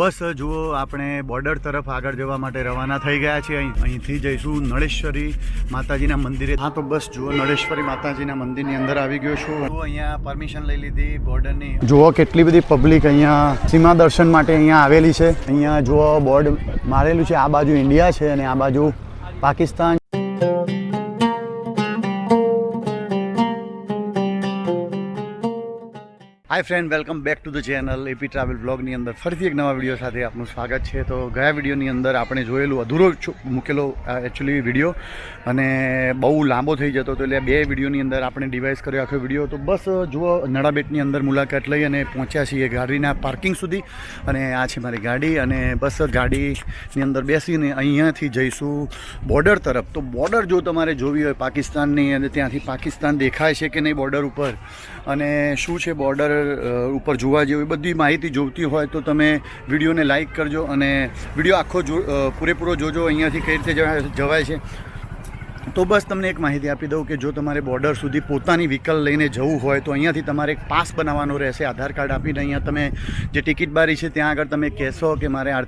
બસ, જુઓ, આપણે બોર્ડર તરફ આગળ જવા માટે રવાના થઈ ગયા છીએ. અહીં, અહીંથી જઈશું નળેશ્વરી માતાજીના મંદિરે. હા, તો બસ, જુઓ, નળેશ્વરી માતાજીના મંદિરની અંદર આવી ગયો છું. અહીંયા પરમિશન લઈ લીધી બોર્ડરની જુઓ, કેટલી બધી પબ્લિક અહીંયા સીમા દર્શન માટે અહીંયા આવેલી છે. અહીંયા, જુઓ બોર્ડ મારેલું છે. આ બાજુ ઇન્ડિયા છે અને આ બાજુ Pakistan hi friend welcome back to the channel AP travel બ્લોગની અંદર ફરીથી એક નવા વીડિયો સાથે આપનું સ્વાગત છે. તો ગયા વિડીયોની અંદર આપણે જોયેલું અધૂરો મૂકેલો એકચ્યુઅલી વીડિયો અને બહુ લાંબો થઈ જતો હતો એટલે બે વિડીયોની અંદર આપણે ડિવાઇસ કર્યો આખો વીડિયો તો બસ, જુઓ નડાબેટની અંદર મુલાકાત લઈ અને પહોંચ્યા છીએ ગાડીના પાર્કિંગ સુધી. અને આ છે મારી ગાડી અને બસ, ગાડીની અંદર બેસીને અહીંયાથી જઈશું બોર્ડર તરફ. તો બોર્ડર જો તમારે જોવી હોય પાકિસ્તાનની, અને ત્યાંથી પાકિસ્તાન દેખાય છે કે નહીં બોર્ડર ઉપર? અને શું છે બોર્ડર ઉપર જોવા જેવી બધી માહિતી જોઈતી હોય તો તમે વિડીયોને લાઈક કરજો અને વીડિયો આખો જો પૂરેપૂરો જોજો. અહીંયાથી કઈ રીતે જવા- જવાય છે. તો બસ તમને એક માહિતી આપી દઉં કે જો તમારે બોર્ડર સુધી પોતાની વ્હીકલ લઈને જવું હોય તો અહીંયાથી તમારે એક પાસ બનાવવાનો રહેશે. આધાર કાર્ડ આપીને અહીંયા તમે જે ટિકિટ બારી છે ત્યાં આગળ તમે કહેશો કે મારે આ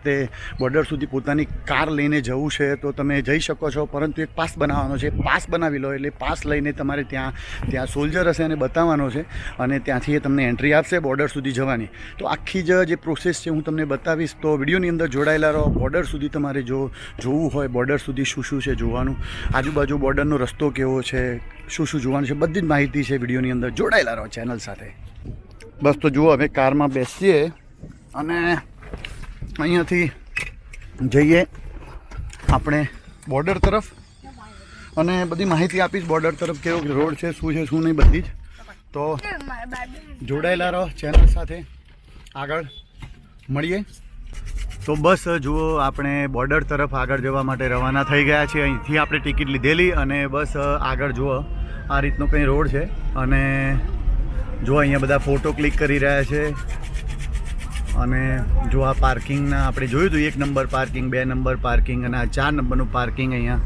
બોર્ડર સુધી પોતાની કાર લઈને જવું છે તો તમે જઈ શકો છો. પરંતુ એક પાસ બનાવવાનો છે. પાસ બનાવી લો એટલે પાસ લઈને તમારે ત્યાં ત્યાં સોલ્જર હશે અને બતાવવાનો છે અને ત્યાંથી એ તમને એન્ટ્રી આપશે બોર્ડર સુધી જવાની. તો આખી જ જે પ્રોસેસ છે હું તમને બતાવીશ. તો વિડીયોની અંદર જોડાયેલા રહો. બોર્ડર સુધી તમારે જો જોવું હોય બોર્ડર સુધી શું શું છે જોવાનું. આજુબાજુ બોર્ડરનો રસ્તો કેવો છે? શું શું જોવાનું છે? બધી જ માહિતી છે વિડીયોની અંદર જોડાયેલા રહો ચેનલ સાથે. બસ તો જુઓ અમે કારમાં બેસીએ અને અહીંયાથી જઈએ આપણે બોર્ડર તરફ. અને બધી માહિતી આપીશ બોર્ડર તરફ કેવો રોડ છે, શું છે, શું નહીં, બધી જ. તો જોડાયેલા રહો ચેનલ સાથે. આગળ મળીએ. તો બસ, જુઓ, આપણે બોર્ડર તરફ આગળ જવા માટે રવાના થઈ ગયા છીએ. અહીંથી આપણે ટિકિટ લીધેલી અને બસ, આગળ જુઓ, આ રીતનો કંઈ રોડ છે. અને જો અહીંયા બધા ફોટો ક્લિક કરી રહ્યા છે. અને જો આ પાર્કિંગના આપણે જોયું હતું, એક નંબર પાર્કિંગ બે નંબર પાર્કિંગ અને આ ચાર નંબરનું પાર્કિંગ અહીંયા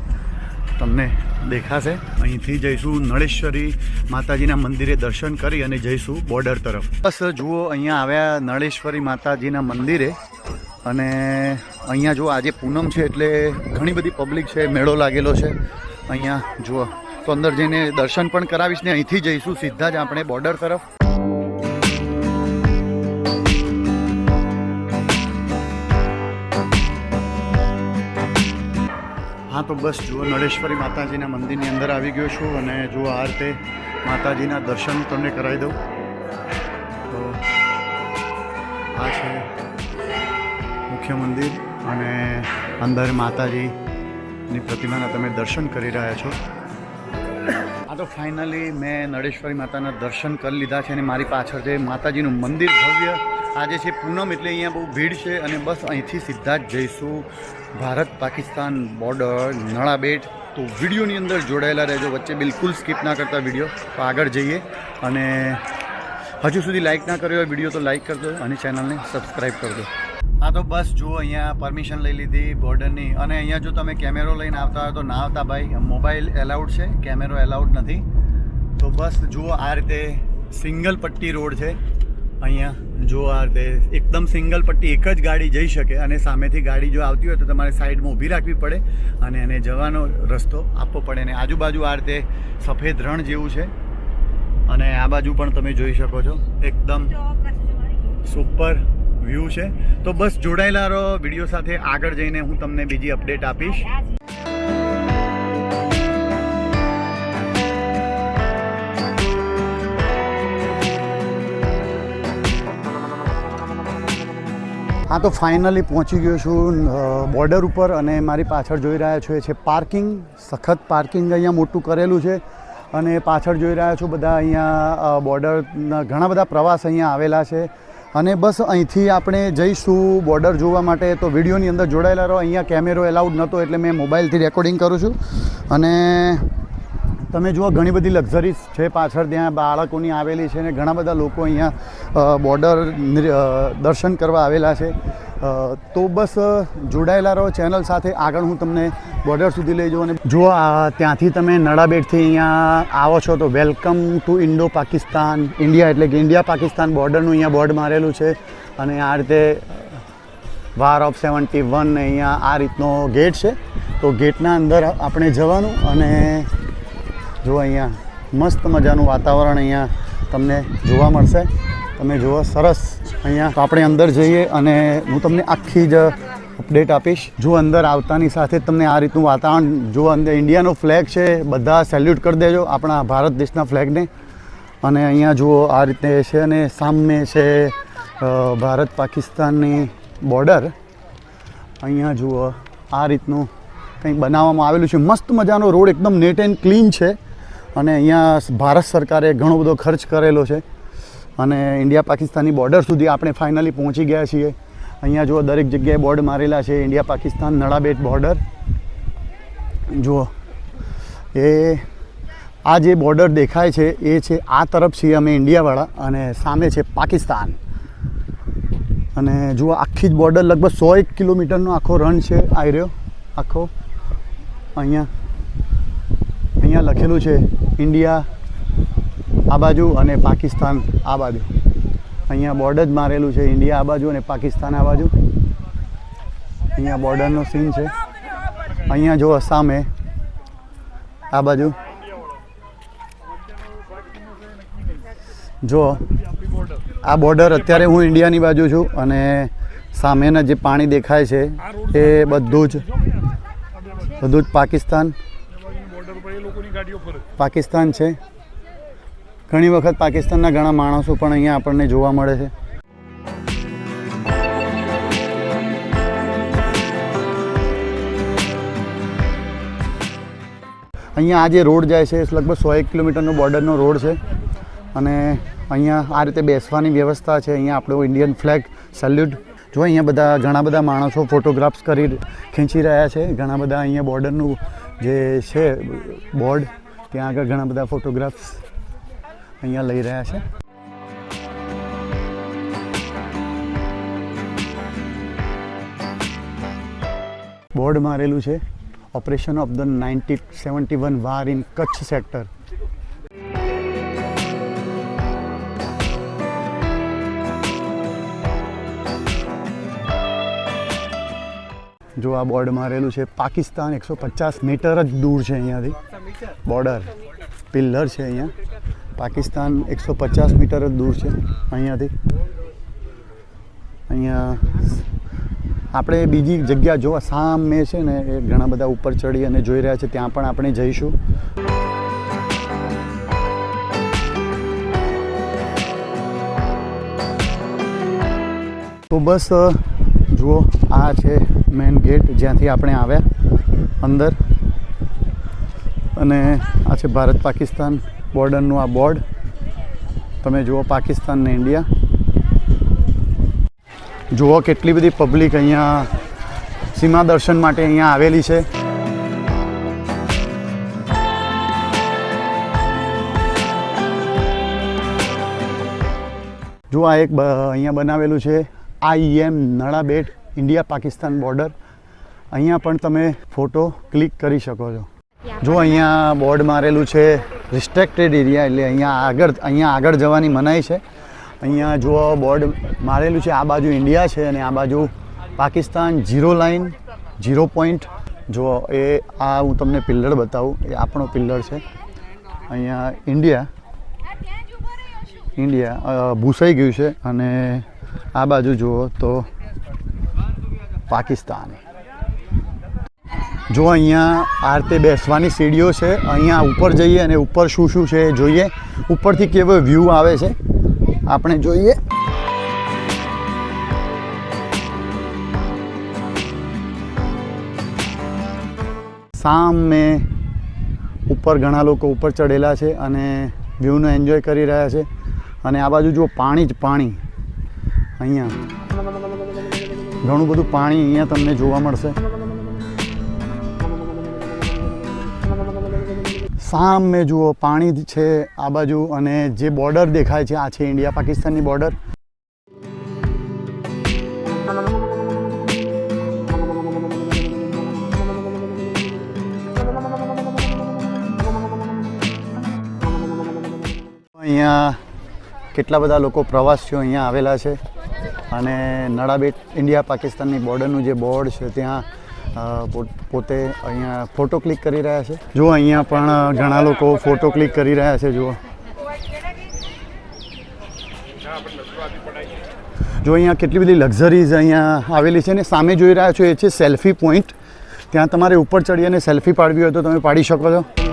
તમને દેખાશે. અહીંથી જઈશું નળેશ્વરી માતાજીના મંદિરે દર્શન કરી અને જઈશું બોર્ડર તરફ. બસ, જુઓ, અહીંયા આવ્યા નળેશ્વરી માતાજીના મંદિરે. અને અહીંયા જો આજે પૂનમ છે એટલે ઘણી બધી પબ્લિક છે, મેળો લાગેલો છે. અહીંયા જુઓ, તો અંદર જઈને દર્શન પણ કરાવીશ ને અહીંથી જઈશું સીધા જ આપણે બોર્ડર તરફ. હા, તો બસ જુઓ નળેશ્વરી માતાજીના મંદિરની અંદર આવી ગયો છું અને જુઓ, આ રીતે માતાજીના દર્શન તમને કરાવી દઉં. મુખ્ય મંદિર અને અંદર માતાજીની પ્રતિમાના તમે દર્શન કરી રહ્યા છો. આ તો ફાઇનલી મેં નળેશ્વરી માતાના દર્શન કરી લીધા છે અને મારી પાછળ જે માતાજીનું મંદિર ભવ્ય આજે છે પૂનમ એટલે અહીંયા બહુ ભીડ છે અને બસ અહીંથી સીધા જ જઈશું. ભારત પાકિસ્તાન બોર્ડર, નળાબેટ, તો વિડીયોની અંદર જોડાયેલા રહેજો. વચ્ચે બિલકુલ સ્કીપ ના કરતા વીડિયો. તો આગળ જઈએ અને હજુ સુધી લાઇક ના કર્યો હોય વીડિયો તો લાઇક કરજો અને ચેનલને સબસ્ક્રાઈબ કરજો. હા તો બસ જુઓ અહીંયા પરમિશન લઈ લીધી બોર્ડરની. અને અહીંયા જો તમે કેમેરો લઈને આવતા હોય તો ના આવતા ભાઈ. મોબાઈલ એલાઉડ છે કેમેરો એલાઉડ નથી. તો બસ જુઓ આ રીતે સિંગલ પટ્ટી રોડ છે. અહીંયા જો આ રીતે એકદમ સિંગલ પટ્ટી એક જ ગાડી જઈ શકે અને સામેથી ગાડી જો આવતી હોય તો તમારે સાઈડમાં ઊભી રાખવી પડે અને એને જવાનો રસ્તો આપવો પડે. અને આજુબાજુ આ રીતે સફેદ રણ જેવું છે. અને આ બાજુ પણ તમે જોઈ શકો છો. એકદમ સુપર વ્યૂ છે. તો બસ જોડાયેલા રહો વીડિયો સાથે આગળ જઈને હું તમને બીજી અપડેટ આપીશ. હા, તો ફાઇનલી પહોંચી ગયો છું બોર્ડર ઉપર અને મારી પાછળ જોઈ રહ્યા છો એ છે પાર્કિંગ સખત પાર્કિંગ અહીંયા મોટું કરેલું છે. અને પાછળ જોઈ રહ્યા છો બધા અહીંયા બોર્ડરના ઘણા બધા પ્રવાસ અહીંયા આવેલા છે. અને બસ અહીંથી આપણે જઈશું બોર્ડર જોવા માટે. તો વિડીયોની અંદર જોડાયેલા રહો. અહીંયા કેમેરો એલાઉડ નહોતો એટલે મેં મોબાઈલથી રેકોર્ડિંગ કરું છું. અને તમે જુઓ, ઘણી બધી લક્ઝરીઝ છે પાછળ, ત્યાં બાળકોની આવેલી છે અને ઘણા બધા લોકો અહીંયા બોર્ડર દર્શન કરવા આવેલા છે. તો બસ જોડાયેલા રહો, ચેનલ સાથે આગળ હું તમને બોર્ડર સુધી લઈ જાઉં અને જુઓ ત્યાંથી તમે નડાબેટથી અહીંયા આવો છો તો welcome to Indo Pakistan India, એટલે કે ઇન્ડિયા પાકિસ્તાન બોર્ડરનું અહીંયા બોર્ડ મારેલું છે. અને આ રીતે વાર ઓફ સેવન્ટી વન અહીંયા આ રીતનો ગેટ છે. તો ગેટના અંદર આપણે જવાનું અને જો અહીંયા મસ્ત મજાનું વાતાવરણ અહીંયા તમને જોવા મળશે. તમે જુઓ, સરસ. અહીંયા આપણે અંદર જઈએ અને હું તમને આખી જ અપડેટ આપીશ. જો અંદર આવતાની સાથે તમને આ રીતનું વાતાવરણ, જો અંદર ઇન્ડિયાનો ફ્લેગ છે, બધા સેલ્યુટ કરી દેજો આપણા ભારત દેશના ફ્લેગને અને અહીંયા જુઓ, આ રીતે છે અને સામે છે ભારત પાકિસ્તાનની બોર્ડર અહીંયા જુઓ, આ રીતનું કંઈક બનાવવામાં આવેલું છે. મસ્ત મજાનો રોડ એકદમ નેટ એન્ડ ક્લીન છે. અને અહીંયા ભારત સરકારે ઘણો બધો ખર્ચ કરેલો છે. અને ઇન્ડિયા પાકિસ્તાનની બોર્ડર સુધી આપણે ફાઇનલી પહોંચી ગયા છીએ. અહીંયા જુઓ, દરેક જગ્યાએ બોર્ડ મારેલા છે ઇન્ડિયા પાકિસ્તાન નળાબેટ બોર્ડર જુઓ, એ આ જે બોર્ડર દેખાય છે, એ છે આ તરફ છીએ અમે ઇન્ડિયાવાળા અને સામે છે પાકિસ્તાન. અને જુઓ, આખી જ બોર્ડર લગભગ સો એક કિલોમીટરનો આખો રન છે આ રહ્યો. આખો, અહીંયા અહીંયા લખેલું છે ઇન્ડિયા આ બાજુ અને પાકિસ્તાન આ બાજુ. અહીંયા બોર્ડર જ મારેલું છે, ઇન્ડિયા આ બાજુ અને પાકિસ્તાન આ બાજુ. અહીંયા બોર્ડરનો સીન છે. અહીંયા જો સામે આ બાજુ. જો આ બોર્ડર અત્યારે હું ઇન્ડિયાની બાજુ છું અને સામેના જે પાણી દેખાય છે એ બધું જ બધું જ પાકિસ્તાન પાકિસ્તાન છે. ઘણી વખત પાકિસ્તાનના ઘણા માણસો પણ અહીંયા આપણને જોવા મળે છે. અહીંયા આ જે રોડ જાય છે લગભગ સો એક કિલોમીટરનો બોર્ડરનો રોડ છે. અને અહીંયા આ રીતે બેસવાની વ્યવસ્થા છે. અહીંયા આપણો ઇન્ડિયન ફ્લેગ સેલ્યુટ. જો અહીંયા બધા ઘણા બધા માણસો ફોટોગ્રાફ્સ કરી ખેંચી રહ્યા છે. ઘણા બધા અહીંયા બોર્ડરનું જે છે, બોર્ડ, ત્યાં આગળ ઘણા બધા ફોટોગ્રાફ્સ અહીંયા લઈ રહ્યા છે. બોર્ડ મારેલું છે operation of the ninety seventy one war in Kutch sector જો આ બોર્ડ મારેલું છે, પાકિસ્તાન એકસો પચાસ મીટર જ દૂર છે અહીંયાથી. બોર્ડર પિલ્લર છે અહીંયા. પાકિસ્તાન એકસો પચાસ મીટર જ દૂર છે અહીંયાથી. અહીંયા આપણે બીજી જગ્યા જોવા, સામે છે ને, એ ઘણા બધા ઉપર ચડી અને જોઈ રહ્યા છે, ત્યાં પણ આપણે જઈશું. તો બસ જુઓ, આ છે મેઇન ગેટ જ્યાંથી આપણે આવ્યા, અંદર. અને આ છે ભારત પાકિસ્તાન બોર્ડરનું આ બોર્ડ. તમે જુઓ પાકિસ્તાન ને ઇન્ડિયા. જુઓ કેટલી બધી પબ્લિક અહીંયા સીમા દર્શન માટે અહીંયા આવેલી છે. જુઓ આ એક અહીંયા બનાવેલું છે I am Nadabet India Pakistan border. અહીંયા પણ તમે ફોટો ક્લિક કરી શકો છો. જો અહીંયા બોર્ડ મારેલું છે રિસ્ટ્રિક્ટેડ એરિયા એટલે અહીંયા આગળ અહીંયા આગળ જવાની મનાઈ છે. અહીંયા જો બોર્ડ મારેલું છે, આ બાજુ ઇન્ડિયા છે અને આ બાજુ Pakistan zero line zero point જો એ, આ હું તમને પિલ્લર બતાવું, એ આપણો પિલ્લર છે. અહીંયા ઇન્ડિયા ઇન્ડિયા ભૂસાઈ ગયું છે અને આ બાજુ જુઓ તો પાકિસ્તાન. જો અહીંયા આ રીતે બેસવાની સીડીઓ છે, અહીંયા ઉપર જઈએ અને ઉપર શું શું છે એ જોઈએ. ઉપરથી કેવો વ્યૂ આવે છે, આપણે જોઈએ. સામે ઉપર ઘણા લોકો ઉપર ચડેલા છે અને વ્યૂનો એન્જોય કરી રહ્યા છે. અને આ બાજુ જુઓ, પાણી જ પાણી. અહીંયા. ઘણું બધું પાણી અહીંયા તમને જોવા મળશે. સામે જુઓ, પાણી જ છે આ બાજુ અને જે બોર્ડર દેખાય છે, આ છે ઇન્ડિયા પાકિસ્તાનની બોર્ડર અહીંયા કેટલા બધા લોકો પ્રવાસીઓ અહીંયા આવેલા છે. અને નડાબેટ ઇન્ડિયા પાકિસ્તાનની બોર્ડરનું જે બોર્ડ છે, ત્યાં પોતે અહીંયા ફોટો ક્લિક કરી રહ્યા છે. જુઓ, અહીંયા પણ ઘણા લોકો ફોટો ક્લિક કરી રહ્યા છે, જુઓ. જો અહીંયા કેટલી બધી લક્ઝરીઝ અહીંયા આવેલી છે ને સામે જોઈ રહ્યા છો, એ છે સેલ્ફી પોઈન્ટ. ત્યાં તમારે ઉપર ચડી અને સેલ્ફી પાડવી હોય તો તમે પાડી શકો છો.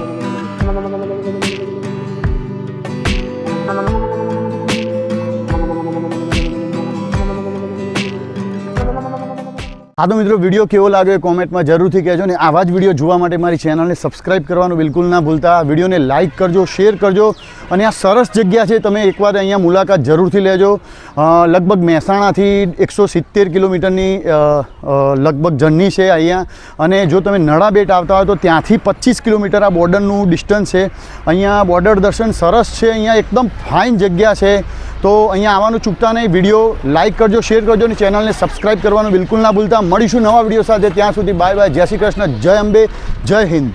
આ તો મિત્રો, વીડિયો કેવો લાગ્યો એ કોમેન્ટમાં જરૂરથી કહેજો ને આવા જ વીડિયો જોવા માટે મારી ચેનલને સબસ્ક્રાઇબ કરવાનું બિલકુલ ના ભૂલતા. વિડીયોને લાઇક કરજો શેર કરજો અને આ સરસ જગ્યા છે, તમે એકવાર અહીંયા મુલાકાત જરૂરથી લેજો. લગભગ મહેસાણાથી એકસો સિત્તેર કિલોમીટરની લગભગ જર્ની છે અહીંયા. અને જો તમે નળા બેટ આવતા હોય તો ત્યાંથી પચીસ કિલોમીટર આ બોર્ડરનું ડિસ્ટન્સ છે. અહીંયા બોર્ડર દર્શન સરસ છે, અહીંયા એકદમ ફાઇન જગ્યા છે. તો અહીંયા આવવાનું ચૂકતા નહીં. વીડિયો લાઇક કરજો શેર કરજો અને ચેનલને સબસ્ક્રાઇબ કરવાનું બિલકુલ ના ભૂલતા. મળીશું નવા વીડિયો સાથે. ત્યાં સુધી બાય બાય જય શ્રી કૃષ્ણ. જય અંબે. જય હિન્દ.